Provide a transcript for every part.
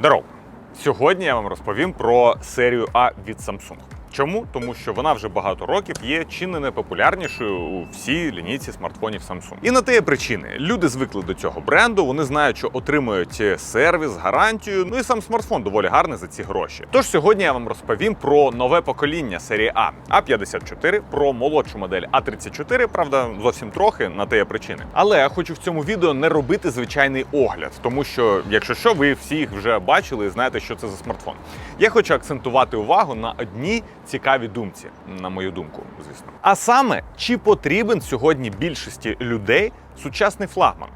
Здоров! Сьогодні я вам розповім про серію А від Samsung. Чому? Тому що вона вже багато років є чи не найпопулярнішою у всій лінійці смартфонів Samsung. І на те є причини. Люди звикли до цього бренду, вони знають, що отримують сервіс, гарантію. Ну і сам смартфон доволі гарний за ці гроші. Тож сьогодні я вам розповім про нове покоління серії А А54, про молодшу модель А34, правда, зовсім трохи на те є причини. Але я хочу в цьому відео не робити звичайний огляд, тому що, якщо що, ви всі їх вже бачили і знаєте, що це за смартфон. Я хочу акцентувати увагу на одній цікавій думці, на мою думку, звісно. А саме, чи потрібен сьогодні більшості людей сучасний флагман?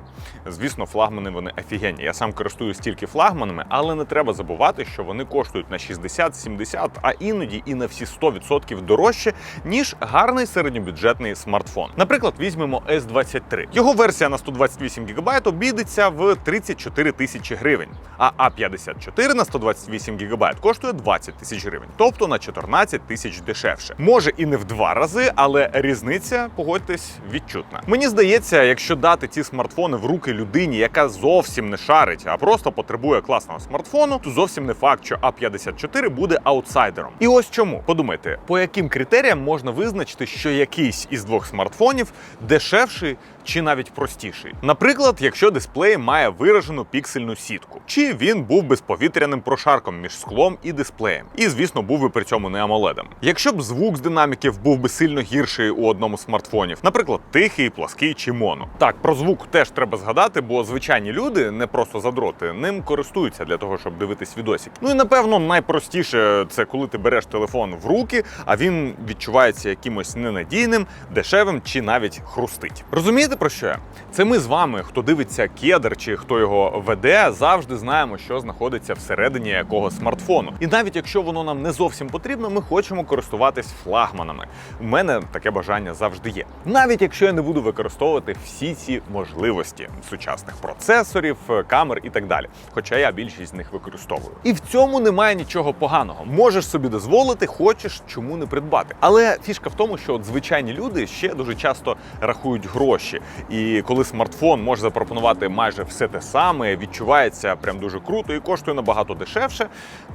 Звісно, флагмани вони офігенні. Я сам користуюсь тільки флагманами, але не треба забувати, що вони коштують на 60-70, а іноді і на всі 100% дорожче, ніж гарний середньобюджетний смартфон. Наприклад, візьмемо S23. Його версія на 128 ГБ обійдеться в 34 тисячі гривень, а А54 на 128 ГБ коштує 20 тисяч гривень, тобто на 14 тисяч дешевше. Може і не в два рази, але різниця, погодьтесь, відчутна. Мені здається, якщо дати ці смартфони в руки людині, яка зовсім не шарить, а просто потребує класного смартфону, то зовсім не факт, що А54 буде аутсайдером. І ось чому подумайте, по яким критеріям можна визначити, що якийсь із двох смартфонів дешевший чи навіть простіший. Наприклад, якщо дисплей має виражену піксельну сітку, чи він був безповітряним прошарком між склом і дисплеєм, і звісно, був би при цьому не AMOLED. Якщо б звук з динаміків був би сильно гірший у одному з смартфонів, наприклад, тихий, плаский чи моно. Так, про звук теж треба згадати, бо звичайні люди, не просто задроти, ним користуються для того, щоб дивитись відосик. Ну і напевно найпростіше це коли ти береш телефон в руки, а він відчувається якимось ненадійним, дешевим чи навіть хрустить. Розумієте про що? Це ми з вами, хто дивиться кедр чи хто його веде, завжди знаємо, що знаходиться всередині якого смартфону. І навіть якщо воно нам не зовсім потрібно, ми хочемо користуватись флагманами. У мене таке бажання завжди є. Навіть якщо я не буду використовувати всі ці можливості сучасних процесорів, камер і так далі. Хоча я більшість з них використовую. І в цьому немає нічого поганого. Можеш собі дозволити, хочеш, чому не придбати. Але фішка в тому, що от звичайні люди ще дуже часто рахують гроші. І коли смартфон може запропонувати майже все те саме, відчувається прям дуже круто і коштує набагато дешевше.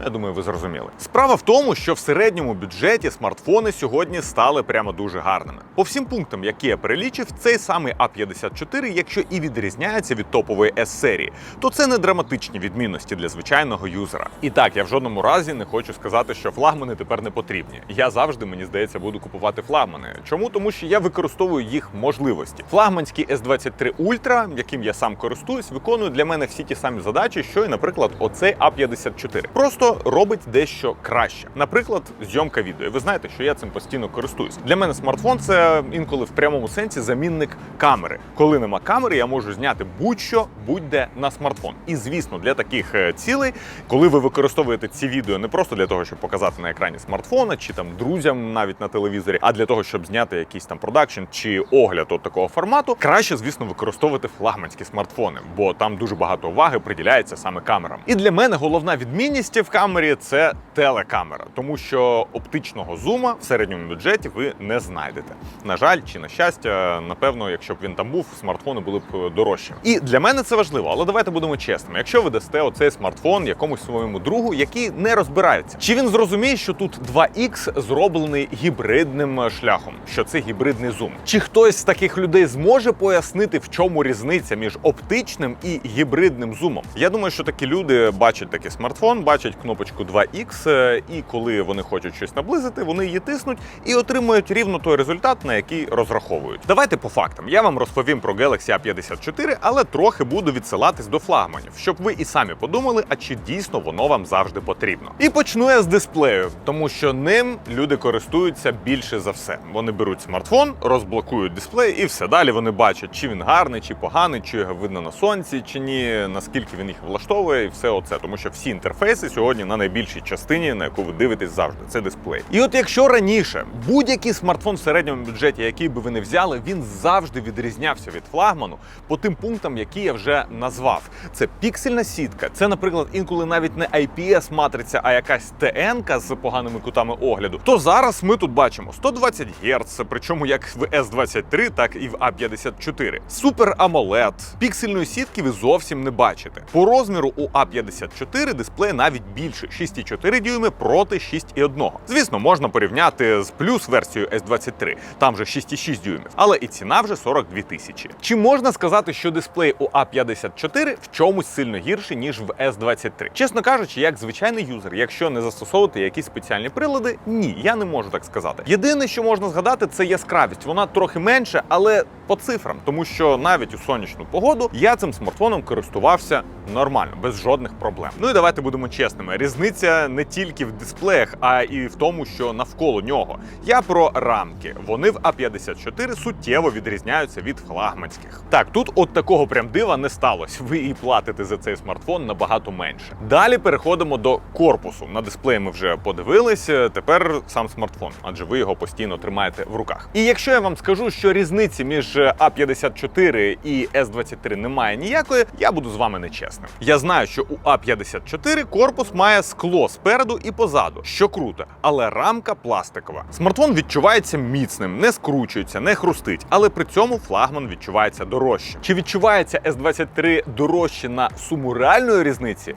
Я думаю, ви зрозуміли. Справа в тому, що в середньому бюджеті смартфони сьогодні стали прямо дуже гарними. По всім пунктам, які я перелічив, цей самий А54, якщо і відрізняється від топової S-серії, то це не драматичні відмінності для звичайного юзера. І так, я в жодному разі не хочу сказати, що флагмани тепер не потрібні. Я завжди, мені здається, буду купувати флагмани. Чому? Тому що я використовую їх можливості. Флагманський S23 Ultra, яким я сам користуюсь, виконує для мене всі ті самі задачі, що і, наприклад, оцей А54. Просто робить дещо краще. Наприклад, зйомка відео. Ви знаєте, що я цим постійно користуюсь. Для мене смартфон це інколи в прямому сенсі замінник камери. Коли нема камери, я можу зняти будь-що, будь-де на смартфон. І звісно, для таких е, цілей, коли ви використовуєте ці відео не просто для того, щоб показати на екрані смартфона чи там друзям навіть на телевізорі, а для того, щоб зняти якийсь там продакшн чи огляд от такого формату, краще, звісно, використовувати флагманські смартфони, бо там дуже багато уваги приділяється саме камерам. І для мене головна відмінність в камері це телекамера, тому що оптичного зума в середньому бюджеті ви не знайдете. На жаль, чи на щастя, напевно, якщо б він там був, смартфони були б дорожчі. І для мене це важливо, але давайте будемо чесними. Якщо ви дасте оцей смартфон якомусь своєму другу, який не розбирається, чи він зрозуміє, що тут 2X зроблений гібридним шляхом, що це гібридний зум? Чи хтось з таких людей зможе пояснити, в чому різниця між оптичним і гібридним зумом? Я думаю, що такі люди бачать такий смартфон, бачать кнопочку 2X, е, і коли вони хочуть щось наблизити, вони її тиснуть і отримують рівно той результат, на який розраховують. Давайте по фактам. Я вам розповім про Galaxy A54, але трохи буду відсилатись до флагманів, щоб ви і самі подумали, а чи дійсно воно вам завжди потрібно. І почну я з дисплею, тому що ним люди користуються більше за все. Вони беруть смартфон, розблокують дисплей, і все далі вони бачать, чи він гарний, чи поганий, чи його видно на сонці, чи ні, наскільки він їх влаштовує, і все оце. Тому що всі інтерфейси сьогодні на найбільшій частині, на яку ви дивитесь завжди, це дисплей. І от якщо раніше будь-який смартфон в середньому бюджеті, який би ви не взяли, він завжди відрізнявся від флагману по тим пунктам, які я вже назвав. Це піксельна сітка, це, наприклад, інколи навіть не IPS матриця, а якась ТН з поганими кутами огляду. То зараз ми тут бачимо 120 Гц, причому як в S23, так і в А54. Супер AMOLED. Піксельної сітки ви зовсім не бачите. По розміру у А54 дисплей навіть більше 6,4 дюйми проти 6,1. Звісно, можна порівняти з плюс версією S23, там же 6,6 дюймів, але і ціна вже 42 тисячі. Чи можна сказати, що дисплей у А54 в чомусь сильно гірший, ніж в S23? Чесно кажучи, як звичайний юзер, якщо не застосовувати якісь спеціальні прилади, ні, я не можу так сказати. Єдине, що можна згадати, це яскравість. Вона трохи менше, але по цифрам, тому що навіть у сонячну погоду я цим смартфоном користувався нормально, без жодних проблем. Ну і давайте будемо чесними. Різниця не тільки в дисплеях, а і в тому, що навколо нього. Я про рамки. Вони в А54 суттєво відрізняються від флагманських. Так, тут от такого прям дива не сталося. Ви і платите за цей смартфон набагато менше. Далі переходимо до корпусу. На дисплеї ми вже подивились. Тепер сам смартфон, адже ви його постійно тримаєте в руках. І якщо я вам скажу, що різниці між А54 і С23 немає ніякої, я буду з вами нечесним. Я знаю, що у А54 корпус має скло спереду і позаду, що круто, але рамка пластикова. Смартфон відчувається міцним, не скручується, не хрустить, але при цьому флагман відчувається дорожче. Чи відчувається С23 дорожче на суму реальної різниці?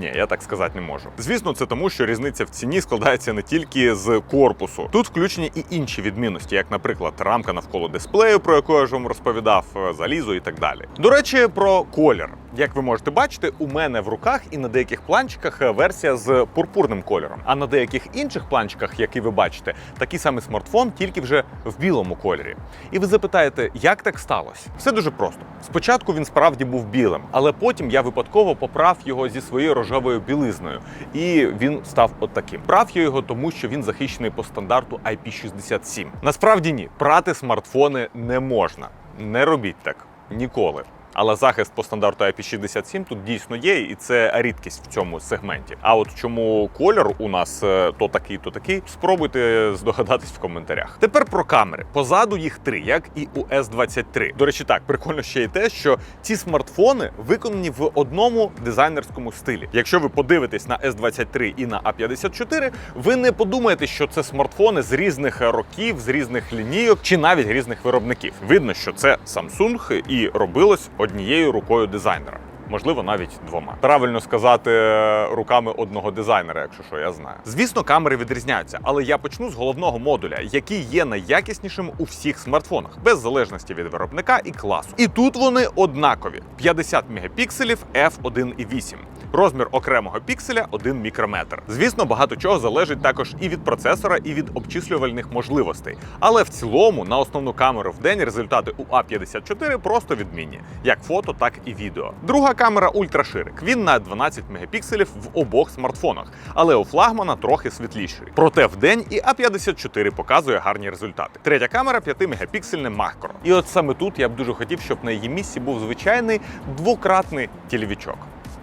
Ні, я так сказати не можу. Звісно, це тому, що різниця в ціні складається не тільки з корпусу. Тут включені і інші відмінності, як, наприклад, рамка навколо дисплею, про яку я ж вам розповідав, е, залізо і так далі. До речі, про колір. Як ви можете бачити, у мене в руках і на деяких планчиках е, версія з пурпурним кольором. А на деяких інших планчиках, які ви бачите, такий самий смартфон, тільки вже в білому кольорі. І ви запитаєте, як так сталося? Все дуже просто. Спочатку він справді був білим, але потім я випадково поправ його зі своєю рожевою білизною, і він став от таким. Прав я його, тому що він захищений по стандарту IP67. Насправді ні, прати смартфони не можна. Не робіть так ніколи. Але захист по стандарту IP67 тут дійсно є, і це рідкість в цьому сегменті. А от чому кольор у нас е, то такий, то такий, спробуйте здогадатись в коментарях. Тепер про камери. Позаду їх три, як і у S23. До речі, так прикольно ще й те, що ці смартфони виконані в одному дизайнерському стилі. Якщо ви подивитесь на S23 і на A54, ви не подумаєте, що це смартфони з різних років, з різних лінійок чи навіть різних виробників. Видно, що це Samsung і робилось однією рукою дизайнера. Можливо, навіть двома. Правильно сказати е, руками одного дизайнера, якщо що, я знаю. Звісно, камери відрізняються, але я почну з головного модуля, який є найякіснішим у всіх смартфонах, без залежності від виробника і класу. І тут вони однакові: 50 мегапікселів f1.8. Розмір окремого пікселя 1 мікрометр. Звісно, багато чого залежить також і від процесора, і від обчислювальних можливостей. Але в цілому на основну камеру в день результати у А54 просто відмінні, як фото, так і відео. Друга камера ультраширик. Він на 12 мегапікселів в обох смартфонах, але у флагмана трохи світліший. Проте в день і А54 показує гарні результати. Третя камера 5 мегапіксельне макро. І от саме тут я б дуже хотів, щоб на її місці був звичайний двократний телевічок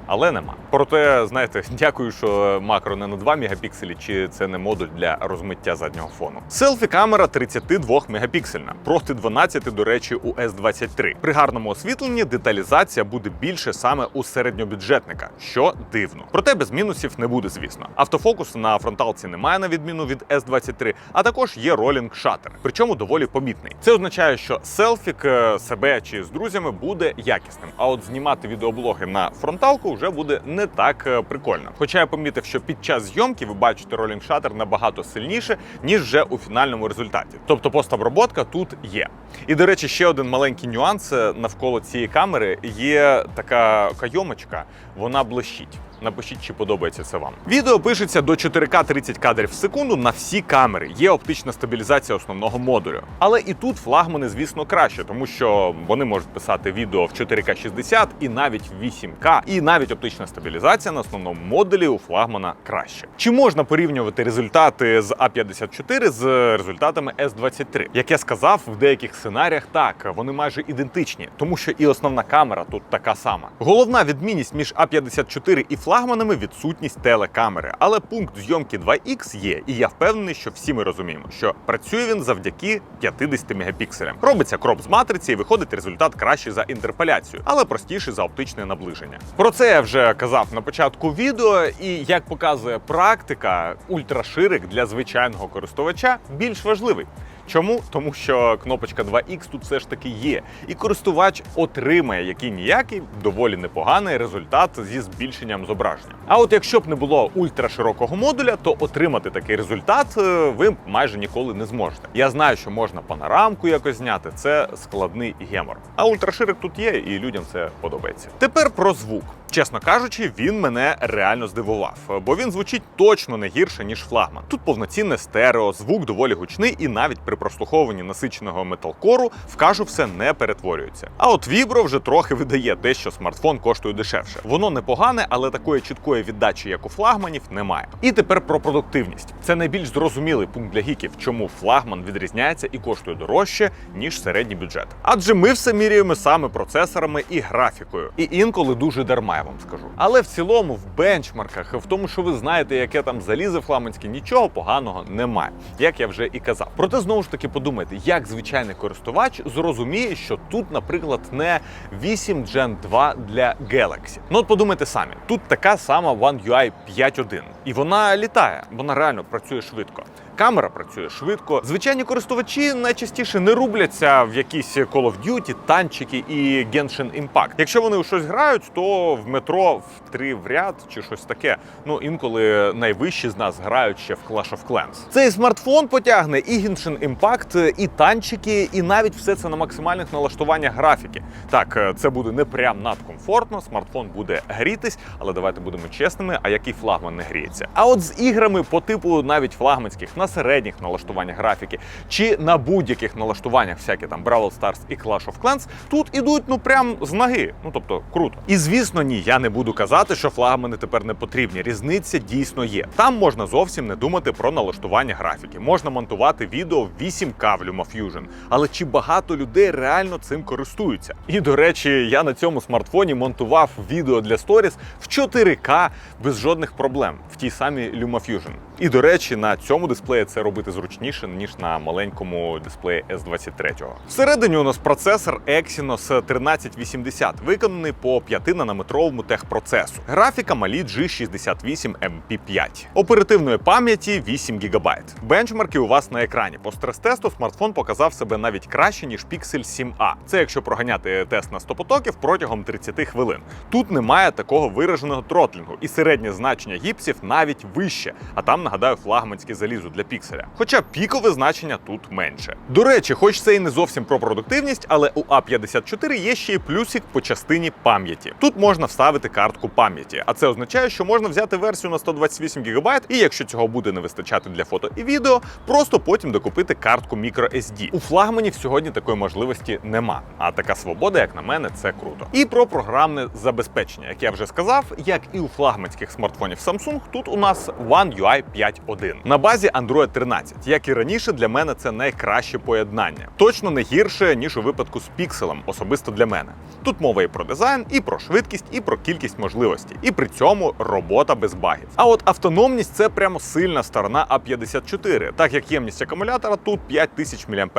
але нема. Проте, знаєте, дякую, що макро не на 2 мегапікселі, чи це не модуль для розмиття заднього фону. Селфі камера 32 мегапіксельна, проти 12, до речі, у S23. При гарному освітленні деталізація буде більше саме у середньобюджетника, що дивно. Проте без мінусів не буде, звісно. Автофокус на фронталці немає, на відміну від S23, а також є ролінг шатер, причому доволі помітний. Це означає, що селфік е, себе чи з друзями буде якісним. А от знімати відеоблоги на фронталку вже буде не так е, прикольно. Хоча я помітив, що під час зйомки ви бачите ролінг шатер набагато сильніше, ніж вже у фінальному результаті. Тобто постобробка тут є. І до речі, ще один маленький нюанс е, навколо цієї камери є така кайомочка, вона блищить. Напишіть, чи подобається це вам. Відео пишеться до 4К 30 кадрів в секунду на всі камери. Є оптична стабілізація основного модулю. Але і тут флагмани, звісно, краще, тому що вони можуть писати відео в 4К 60 і навіть в 8К, і навіть оптична стабілізація на основному модулі у флагмана краще. Чи можна порівнювати результати з А54 з результатами S23? Як я сказав, в деяких сценаріях так вони майже ідентичні, тому що і основна камера тут така сама. Головна відмінність між А54 і флагманами відсутність телекамери, але пункт зйомки 2X є, і я впевнений, що всі ми розуміємо, що працює він завдяки 50 мегапікселям. Робиться кроп з матриці і виходить результат краще за інтерполяцію, але простіший за оптичне наближення. Про це я вже казав на початку відео, і як показує практика, ультраширик для звичайного користувача більш важливий. Чому? Тому що кнопочка 2X тут все ж таки є, і користувач отримає який ніякий доволі непоганий результат зі збільшенням зображення. А от якщо б не було ультраширокого модуля, то отримати такий результат е, ви майже ніколи не зможете. Я знаю, що можна панорамку якось зняти. Це складний гемор. А ультраширик тут є, і людям це подобається. Тепер про звук. Чесно кажучи, він мене реально здивував, бо він звучить точно не гірше ніж флагман. Тут повноцінне стерео, звук доволі гучний, і навіть при прослуховуванні насиченого металкору в кажу все не перетворюється. А от Vibro вже трохи видає те, що смартфон коштує дешевше. Воно непогане, але такої чіткої віддачі, як у флагманів, немає. І тепер про продуктивність. Це найбільш зрозумілий пункт для гіків, чому флагман відрізняється і коштує дорожче ніж середній бюджет. Адже ми все міряємо саме процесорами і графікою, і інколи дуже дарма, я вам скажу. Але в цілому, в бенчмарках, в тому, що ви знаєте, яке там залізо флагманське, нічого поганого немає, як я вже і казав. Проте знову ж таки подумайте, як звичайний користувач зрозуміє, що тут, наприклад, не 8 Gen 2 для Galaxy. Ну от подумайте самі, тут така сама One UI 5.1. І вона літає, вона реально працює швидко. Камера працює швидко. Звичайні користувачі найчастіше не рубляться в якісь Call of Duty, танчики і Genshin Impact. Якщо вони у щось грають, то в метро в три в ряд чи щось таке. Ну інколи найвищі з нас грають ще в Clash of Clans. Цей смартфон потягне і Genshin Impact, і танчики, і навіть все це на максимальних налаштуваннях графіки. Так, е, це буде не прям надкомфортно, смартфон буде грітись, але давайте будемо чесними. А який флагман не гріється? А от з іграми по типу навіть флагманських на середніх налаштуваннях графіки чи на будь-яких налаштуваннях, всякі там Brawl Stars і Clash of Clans, тут ідуть ну прям з ноги. Ну тобто круто. І звісно, ні, я не буду казати, що флагмани тепер не потрібні. Різниця дійсно є. Там можна зовсім не думати про налаштування графіки. Можна монтувати відео в 8К в LumaFusion. Але чи багато людей реально цим користуються? І до речі, я на цьому смартфоні монтував відео для сторіс в 4К без жодних проблем в тій самій LumaFusion. І до речі, на цьому дисплеї це робити зручніше ніж на маленькому дисплеї S23. Всередині у нас процесор Exynos 1380, виконаний по 5-нанометровому техпроцесу. Графіка малі G68 MP5. Оперативної пам'яті 8 ГБ. Бенчмарки у вас на екрані. По стрес-тесту смартфон показав себе навіть краще, ніж Pixel 7a. Це якщо проганяти тест на 100 потоків протягом 30 хвилин. Тут немає такого вираженого тротлінгу, і середнє значення гіпсів навіть вище. А там нагадаю, флагманське залізо для пікселя. Хоча пікове значення тут менше. До речі, хоч це і не зовсім про продуктивність, але у А54 є ще й плюсик по частині пам'яті. Тут можна вставити картку пам'яті, а це означає, що можна взяти версію на 128 ГБ, і якщо цього буде не вистачати для фото і відео, просто потім докупити картку microSD. У флагманів сьогодні такої можливості нема. А така свобода, як на мене, це круто. І про програмне забезпечення, як я вже сказав, як і у флагманських смартфонів Samsung, тут у нас One UI 5.1 на базі Android 13. Як і раніше, для мене це найкраще поєднання. Точно не гірше ніж у випадку з пікселем, особисто для мене. Тут мова і про дизайн, і про швидкість, і про кількість можливостей, і при цьому робота без багів. А от автономність це прямо сильна сторона А54, так як ємність акумулятора тут 5000 мАч.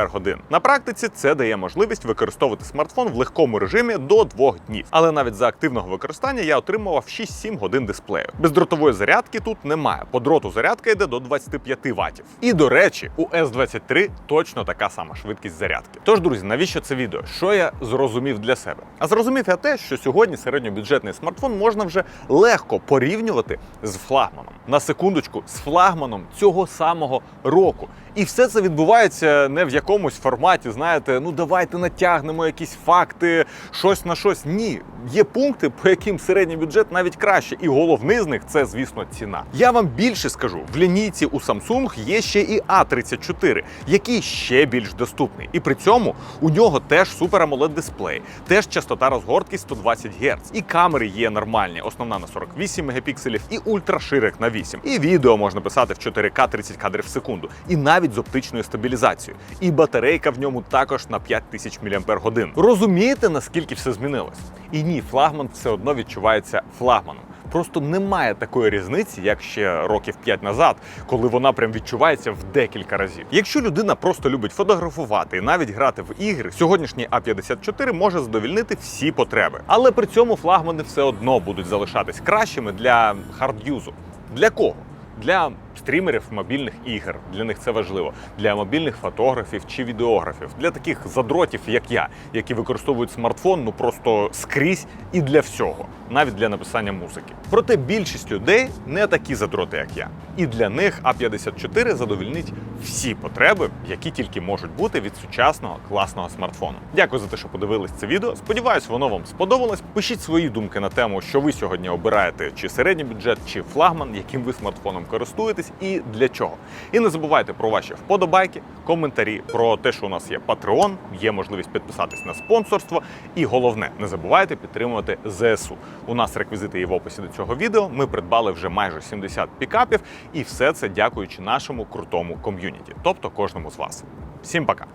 На практиці це дає можливість використовувати смартфон в легкому режимі до 2 днів. Але навіть за активного використання я отримував 6-7 годин дисплею. Бездротової зарядки тут немає. По дроту зарядка йде до 25 Вт. І до речі, у S23 точно така сама швидкість зарядки. Тож, друзі, навіщо це відео? Що я зрозумів для себе? А зрозумів я те, що сьогодні середньобюджетний смартфон можна вже легко порівнювати з флагманом. На секундочку, з флагманом цього самого року. І все це відбувається не в якомусь форматі, знаєте, ну давайте натягнемо якісь факти, щось на щось. Ні, є пункти, по яким середній бюджет навіть краще. І головний з них це, звісно, ціна. Я вам більше скажу: в лінійці у Samsung є ще і A34, який ще більш доступний. І при цьому у нього теж Super AMOLED дисплей, теж частота розгортки 120 Гц. І камери є нормальні, основна на 48 мегапікселів, і ультраширик на 8. І відео можна писати в 4К 30 кадрів в секунду. І навіть з оптичною стабілізацією. І батарейка в ньому також на 5000 мАч. Розумієте, наскільки все змінилось? І ні, флагман все одно відчувається флагманом. Просто немає такої різниці, як ще років 5 назад, коли вона прям відчувається в декілька разів. Якщо людина просто любить фотографувати і навіть грати в ігри, сьогоднішній А54 може задовільнити всі потреби. Але при цьому флагмани все одно будуть залишатись кращими для хардюзу. Для кого? Для стрімерів мобільних ігор. Для них це важливо. Для мобільних фотографів чи відеографів, для таких задротів, як я, які використовують смартфон ну просто скрізь і для всього, навіть для написання музики. Проте більшість людей не такі задроти, як я. І для них А54 задовільнить всі потреби, які тільки можуть бути від сучасного класного смартфону. Дякую за те, що подивились це відео. Сподіваюсь, воно вам сподобалось. Пишіть свої думки на тему, що ви сьогодні обираєте, чи середній бюджет, чи флагман, яким ви смартфоном користуєтесь, і для чого. І не забувайте про ваші вподобайки, коментарі, про те, що у нас є Patreon, є можливість підписатись на спонсорство. І головне, не забувайте підтримувати ЗСУ. У нас реквізити є в описі до цього відео. Ми придбали вже майже 70 пікапів, і все це дякуючи нашому крутому ком'юніті, тобто кожному з вас. Всім пока!